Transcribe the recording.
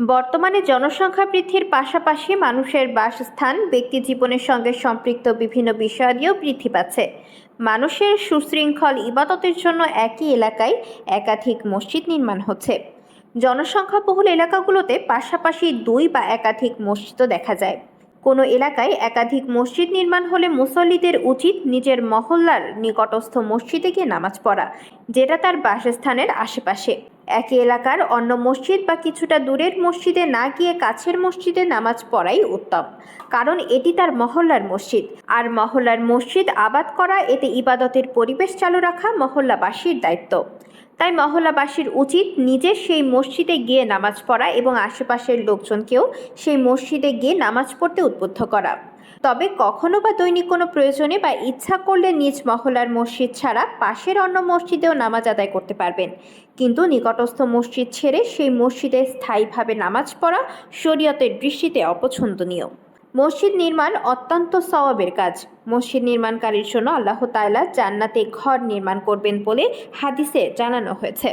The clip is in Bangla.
বর্তমানে জনসংখ্যা বৃদ্ধির পাশাপাশি মানুষের বাসস্থান, ব্যক্তি জীবনের সঙ্গে সম্পৃক্ত বিভিন্ন বিষয়াদিও বৃদ্ধি পাচ্ছে। মানুষের সুশৃঙ্খল ইবাদতের জন্য একই এলাকায় একাধিক মসজিদ নির্মাণ হচ্ছে। জনসংখ্যা বহুল এলাকাগুলোতে পাশাপাশি দুই বা একাধিক মসজিদও দেখা যায়। কোনো এলাকায় একাধিক মসজিদ নির্মাণ হলে মুসল্লিদের উচিত নিজের মহল্লার নিকটস্থ মসজিদে গিয়ে নামাজ পড়া, যেটা তার বাসস্থানের আশেপাশে। একই এলাকার অন্য মসজিদ বা কিছুটা দূরের মসজিদে না গিয়ে কাছের মসজিদে নামাজ পড়াই উত্তম, কারণ এটি তার মহল্লার মসজিদ। আর মহল্লার মসজিদ আবাদ করা, এতে ইবাদতের পরিবেশ চালু রাখা মহল্লাবাসীর দায়িত্ব। তাই মহল্লাবাসীর উচিত নিজে সেই মসজিদে গিয়ে নামাজ পড়া এবং আশেপাশের লোকজনকেও সেই মসজিদে গিয়ে নামাজ পড়তে উদ্বুদ্ধ করা। তবে কখনো বা দৈনিক কোনো প্রয়োজনে বা ইচ্ছা করলে নিজ মহলার মসজিদ ছাড়া পাশের অন্য মসজিদেও নামাজ আদায় করতে পারবেন। কিন্তু নিকটস্থ মসজিদ ছেড়ে সেই মসজিদে স্থায়ীভাবে নামাজ পড়া শরীয়তের দৃষ্টিতে অপছন্দনীয়। মসজিদ নির্মাণ অত্যন্ত সওয়াবের কাজ। মসজিদ নির্মাণকারীর জন্য আল্লাহ তাআলা জান্নাতে ঘর নির্মাণ করবেন বলে হাদিসে জানানো হয়েছে।